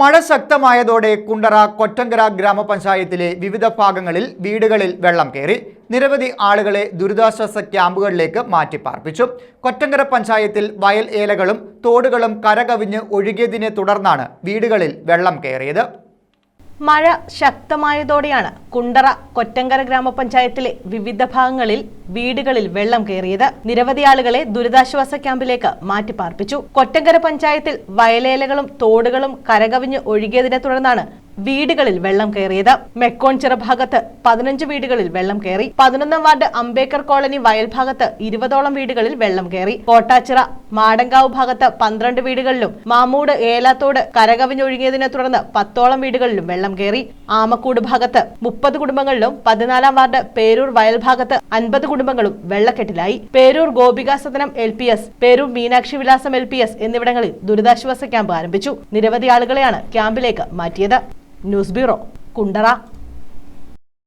മഴ ശക്തമായതോടെ കുണ്ടറ കൊറ്റങ്കര ഗ്രാമപഞ്ചായത്തിലെ വിവിധ ഭാഗങ്ങളിൽ വീടുകളിൽ വെള്ളം കയറി. നിരവധി ആളുകളെ ദുരിതാശ്വാസ ക്യാമ്പുകളിലേക്ക് മാറ്റിപ്പാർപ്പിച്ചു. കൊറ്റങ്കര പഞ്ചായത്തിൽ വയൽ ഏലകളും തോടുകളും കരകവിഞ്ഞ് ഒഴുകിയതിനെ തുടർന്നാണ് വീടുകളിൽ വെള്ളം കയറിയത്. മഴ ശക്തമായതോടെയാണ് കുണ്ടറ കൊറ്റങ്കര ഗ്രാമപഞ്ചായത്തിലെ വിവിധ ഭാഗങ്ങളിൽ വീടുകളിൽ വെള്ളം കയറിയത്. നിരവധി ആളുകളെ ദുരിതാശ്വാസ ക്യാമ്പിലേക്ക് മാറ്റിപ്പാർപ്പിച്ചു. കൊറ്റങ്കര പഞ്ചായത്തിൽ വയലേലകളും തോടുകളും കരകവിഞ്ഞ് ഒഴുകിയതിനെ തുടർന്നാണ് വീടുകളിൽ വെള്ളം കയറിയത്. മെക്കോൺചിറ ഭാഗത്ത് പതിനഞ്ച് വീടുകളിൽ വെള്ളം കയറി. പതിനൊന്നാം വാർഡ് അംബേദ്കർ കോളനി വയൽ ഭാഗത്ത് ഇരുപതോളം വീടുകളിൽ വെള്ളം കയറി. കോട്ടാച്ചിറ മാടങ്കാവ് ഭാഗത്ത് പന്ത്രണ്ട് വീടുകളിലും മാമൂട് ഏലാത്തോട് കരകവിഞ്ഞൊഴുകിയതിനെ തുടർന്ന് പത്തോളം വീടുകളിലും വെള്ളം കയറി. ആമക്കൂട് ഭാഗത്ത് മുപ്പത് കുടുംബങ്ങളിലും പതിനാലാം വാർഡ് പേരൂർ വയൽ ഭാഗത്ത് അൻപത് കുടുംബങ്ങളും വെള്ളക്കെട്ടിലായി. Peroor Gopika Sadanam L P S Peroor Meenakshi Vilasam L P S എന്നിവിടങ്ങളിൽ ദുരിതാശ്വാസ ക്യാമ്പ് ആരംഭിച്ചു. നിരവധി ആളുകളെയാണ് ക്യാമ്പിലേക്ക് മാറ്റിയത്. News bureau Kundara.